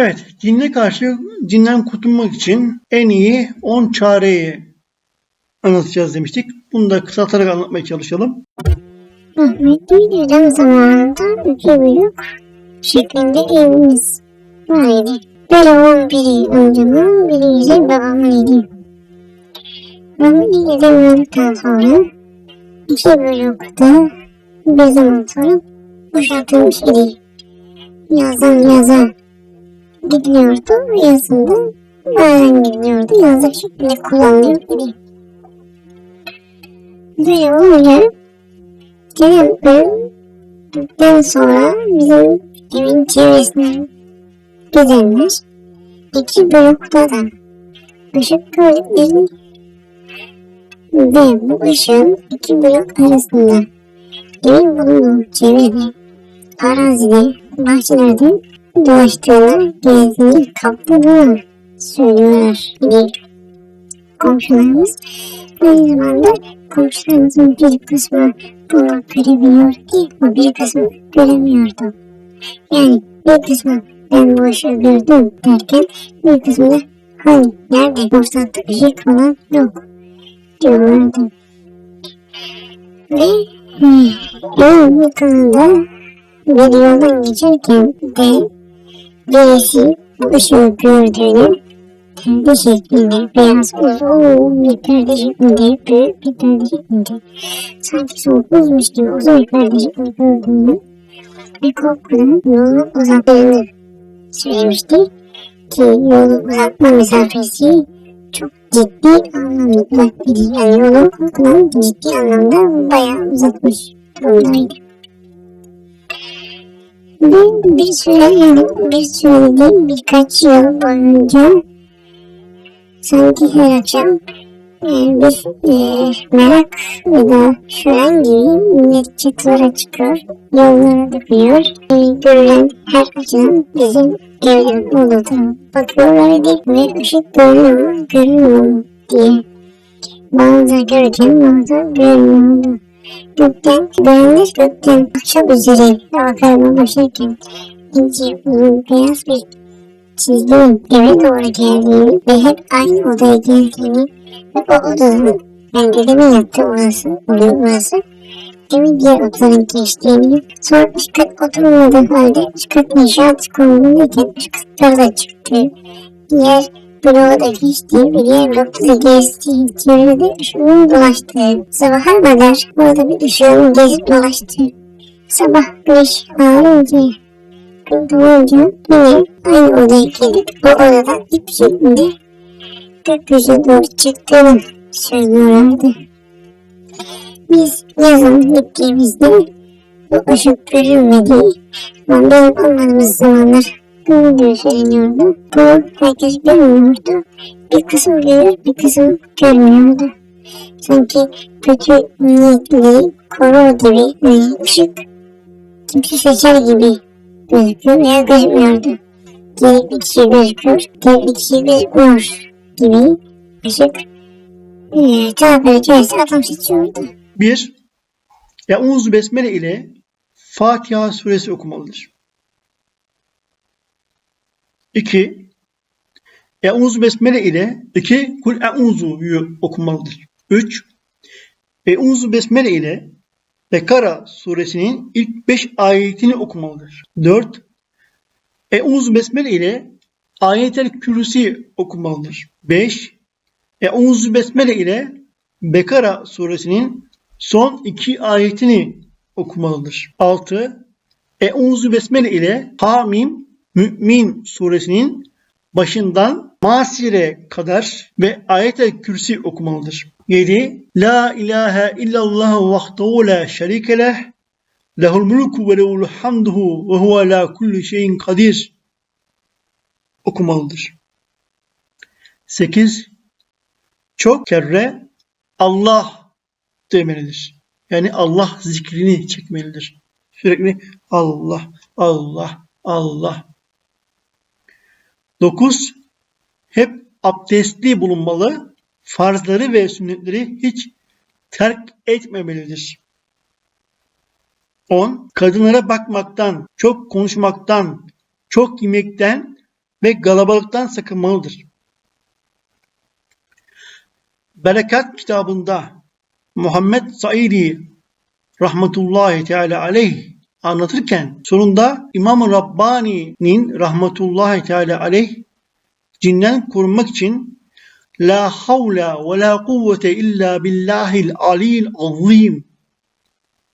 Evet, cinle karşı cinden kurtulmak için en iyi 10 çareyi anlatacağız demiştik. Bunu da kısaltarak anlatmaya çalışalım. Rahmetli dedem zamanında iki büyük şeklinde evimiz vardı. Biri on biri amcamın, biri ise babamın idi. Rahmetli dedem öldükten sonra iki blokta bir zaman sonra boşaltılmış idi. Yazdan yaza gidiliyordu, yazında bazen gidiliyordu, yazda şeklinde kullanılıyor idi. Böyle olunca Genel bölümden sonra bizim evin çevresinden gidenler iki blokta da ışık gördüklerini ve bu ışığın iki blok arasında evin bulunduğu çevrede, arazide, bahçelerde dolaştığını, gezdiğini, kapladığını söylüyorlar. Yani komşularımız aynı zamanda komşularımızın bir kısmı bunu görebiliyordu ama bir kısmı göremiyordu. Yani bir kısmı ben bu ışığı gördüm derken bir kısmı da hani nerede boşaltı ışık falan yok diyorlardı. Ve hmm, evin yakınında bir yoldan geçerken de birisi bu ışığı gördüğünü perde şeklinde beyaz uzun bir perde şeklinde büyük bir perde şeklinde sanki soğuk buzmuş gibi uzun bir perde şeklinde gördüğünü ve korkudan yolu uzattığını söylemişti ki yolu uzatma mesafesi çok ciddi anlamda. Yani yolu korkudan ciddi anlamda bayağı uzatmış durumdaydı. Ve bir süre yani bir süre değil birkaç yıl boyunca sanki her akşam e, bir e, merak ya da şölen gibi millet çatılara çıkıyor, yollara dökülüyor. E, görülen her açıdan bizim evlerin olduğu tarafa bakıyorlardı ve ışık görünüyor mu, görünmüyor mu diye. Bazı görürken bazı görmüyordu. Gökten, görenler gökten akşam üzeri kararmaya başlarken ince uzun beyaz bir çizdiğim eve doğru geldiğini ve hep aynı odaya geldiğini ve o odanın ben dedemin yattığı odası oluyor burası. Evin diğer odaların geçtiğini sonra üst kat oturmadığı halde üst kat inşaat konumundayken üst katlara da çıktı. Diğer bloğa da geçtiği ve diğer blokta da geçtiği çevrede ışığın dolaştığı sabaha kadar orada bir ışığın gezip dolaştığı sabah güneş ağarınca doğunca yine aynı odaya gelip o odada ip şeklinde gökyüzüne doğru çıktığını söylüyorlardı. Biz yazın gittiğimizde bu ışık görülmediği ama benim olmadığımız zamanlar görüldüğü söyleniyordu. Bu herkes görmüyordu. Bir kısım görür, bir kısım görmüyordu. Sanki kötü niyetli korur gibi hani ışık kimse seçer gibi gözüküyor veya gözükmüyordu. Bir kişi gözüküyor, bir kişi gözükmüyor gibi ışık e, tabiri caizse adam seçiyordu. 1. Eûzu Besmele ile Fatiha suresi okumalıdır. 2. Eûzu Besmele ile 2. Kul Eûzu'yu okumalıdır. 3. Eûzu Besmele ile Bekara suresinin ilk 5 ayetini okumalıdır. 4. Eûzu Besmele ile Ayetel Kürsi okumalıdır. 5. Eûzu Besmele ile Bekara suresinin son iki ayetini okumalıdır. 6. Eûzu Besmele ile Hamim Mü'min suresinin başından Masire kadar ve ayet-el kürsi okumalıdır. 7. La ilahe illallah vahdehu la şerike leh lehul mulku ve lehul hamduhu ve huve ala kulli şeyin kadir okumalıdır. 8. Çok kere Allah demelidir. Yani Allah zikrini çekmelidir. Sürekli Allah, Allah, Allah. 9. Hep abdestli bulunmalı, farzları ve sünnetleri hiç terk etmemelidir. 10. Kadınlara bakmaktan, çok konuşmaktan, çok yemekten ve kalabalıktan sakınmalıdır. Berekat kitabında Muhammed Saidi rahmetullahi teala aleyh anlatırken sonunda İmam-ı Rabbani'nin rahmetullahi teala aleyh cinden korunmak için La havle ve la kuvvete illa billahil alil azim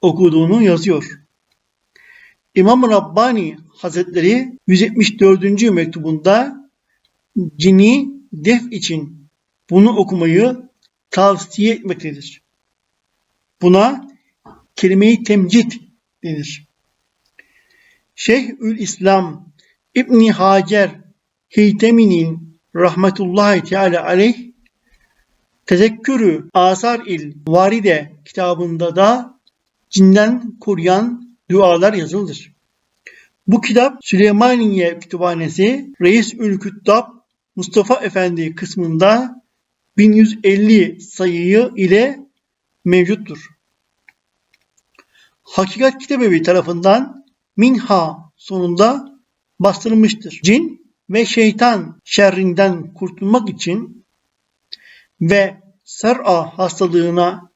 okuduğunu yazıyor. İmam Rabbani Hazretleri 174. mektubunda cini def için bunu okumayı tavsiye etmektedir. Buna kelime-i temcid denir. Şeyhül İslam İbni Hacer Heytemi'nin rahmetullahi teala aleyh Tezekkürü Asar il Varide kitabında da cinden koruyan dualar yazılıdır. Bu kitap Süleymaniye Kütüphanesi Reis Ül Küttab Mustafa Efendi kısmında 1150 sayıyı ile mevcuttur. Hakikat Kitabevi tarafından Minha sonunda bastırılmıştır. Cin ve şeytan şerrinden kurtulmak için ve sar'a hastalığına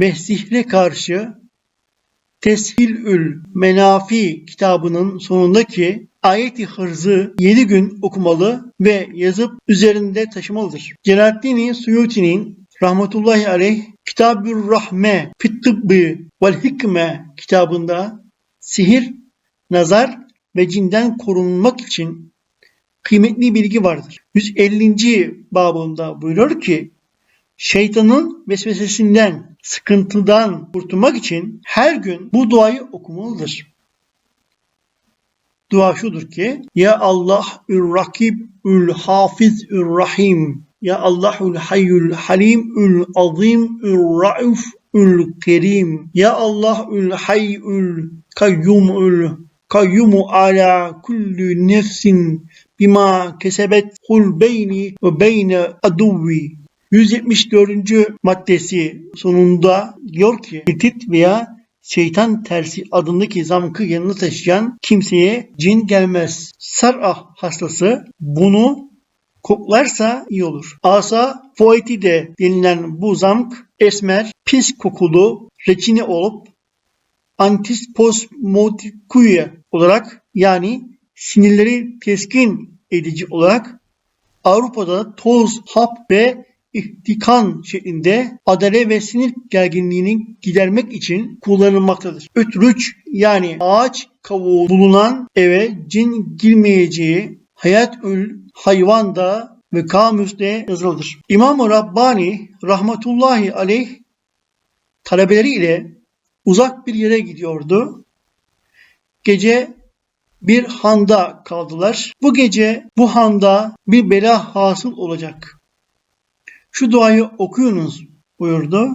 ve sihre karşı Teshilül Menafi kitabının sonundaki ayeti hırzı 7 gün okumalı ve yazıp üzerinde taşımalıdır. Celaleddin Suyuti'nin rahmetullahi aleyh Kitabür Rahme Fit Tıbbı vel Hikme kitabında sihir, nazar ve cinden korunmak için kıymetli bilgi vardır. 150. babında buyuruyor ki şeytanın vesvesesinden, sıkıntıdan kurtulmak için her gün bu duayı okumalıdır. Dua şudur ki Ya Allah ül rakib ül hafiz ül rahim Ya Allahül hayyül halim ül azim ül rauf ül kerim Ya Allah ül hayyül kayyum ül kayyumu ala kulli nefsin bima kesebet kul beyni ve beyne aduvi 174. maddesi sonunda diyor ki Hitit veya şeytan tersi adındaki zamkı yanına taşıyan kimseye cin gelmez. Sarah hastası bunu koklarsa iyi olur. Asa foetide denilen bu zamk esmer, pis kokulu, reçine olup antisposmotikuye olarak yani sinirleri teskin edici olarak Avrupa'da toz, hap ve ihtikan şeklinde adale ve sinir gerginliğini gidermek için kullanılmaktadır. Ötrüç yani ağaç kavuğu bulunan eve cin girmeyeceği hayatül hayvanda ve kamüste yazılıdır. İmam-ı Rabbani rahmetullahi aleyh talebeleriyle uzak bir yere gidiyordu. Gece bir handa kaldılar. Bu gece bu handa bir bela hasıl olacak. Şu duayı okuyunuz buyurdu.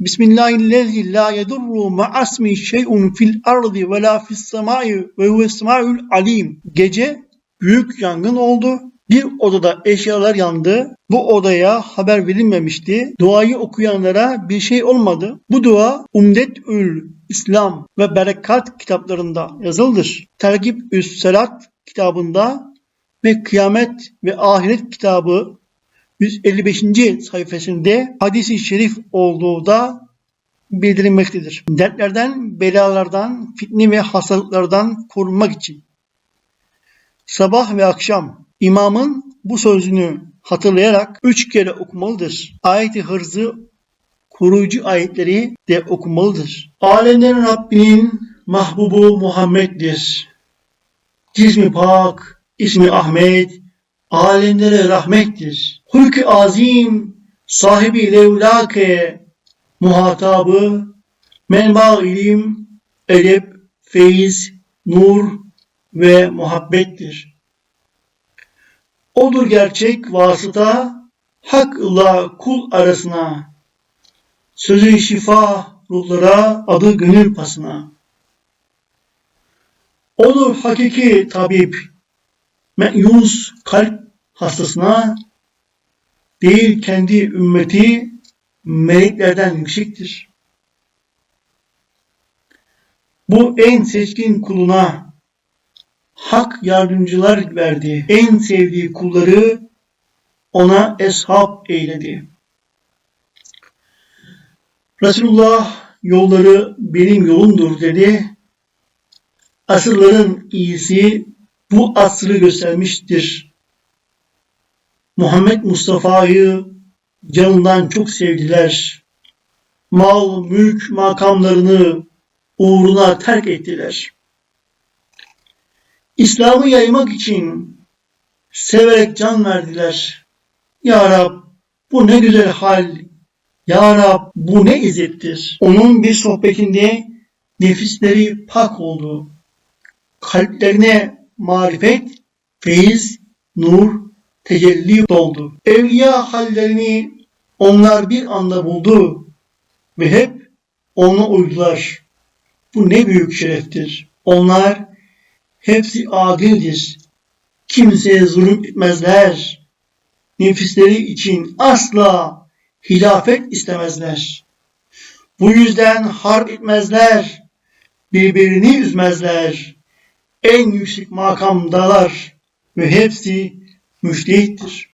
Bismillahirrahmanirrahim. La yedurru ma'asmi şey'un fil ardı ve la fis ve huves alim. Gece büyük yangın oldu. Bir odada eşyalar yandı. Bu odaya haber verilmemişti. Duayı okuyanlara bir şey olmadı. Bu dua Umdetül İslam ve Berekat kitaplarında yazıldır. Tergib Üs Selat kitabında ve Kıyamet ve Ahiret kitabı 155. sayfasında hadisi şerif olduğu da bildirilmektedir. Dertlerden, belalardan, fitne ve hastalıklardan korunmak için. Sabah ve akşam imamın bu sözünü hatırlayarak üç kere okumalıdır. Ayet-i hırzı koruyucu ayetleri de okumalıdır. Alemlerin Rabbinin mahbubu Muhammed'dir. Cismi pak, ismi Ahmet, alemlere rahmettir. Hulk-i azim, sahibi levlake, muhatabı, menba ilim, edep, feyiz, nur ve muhabbettir. Odur gerçek vasıta, hak ile kul arasına, sözü şifa ruhlara, adı gönül pasına. Odur hakiki tabip, meyus kalp hastasına değil kendi ümmeti meleklerden yüksektir. Bu en seçkin kuluna hak yardımcılar verdi. En sevdiği kulları ona eshab eyledi. Resulullah yolları benim yolumdur dedi. Asırların iyisi bu asrı göstermiştir. Muhammed Mustafa'yı canından çok sevdiler. Mal, mülk, makamlarını uğruna terk ettiler. İslam'ı yaymak için severek can verdiler. Ya Rab bu ne güzel hal. Ya Rab bu ne izzettir. Onun bir sohbetinde nefisleri pak oldu. Kalplerine marifet, feyiz, nur, tecelli doldu. Evliya hallerini onlar bir anda buldu ve hep ona uydular. Bu ne büyük şereftir. Onlar hepsi adildir. Kimseye zulüm etmezler. Nefisleri için asla hilafet istemezler. Bu yüzden harp etmezler. Birbirini üzmezler. En yüksek makamdalar ve hepsi müştehittir.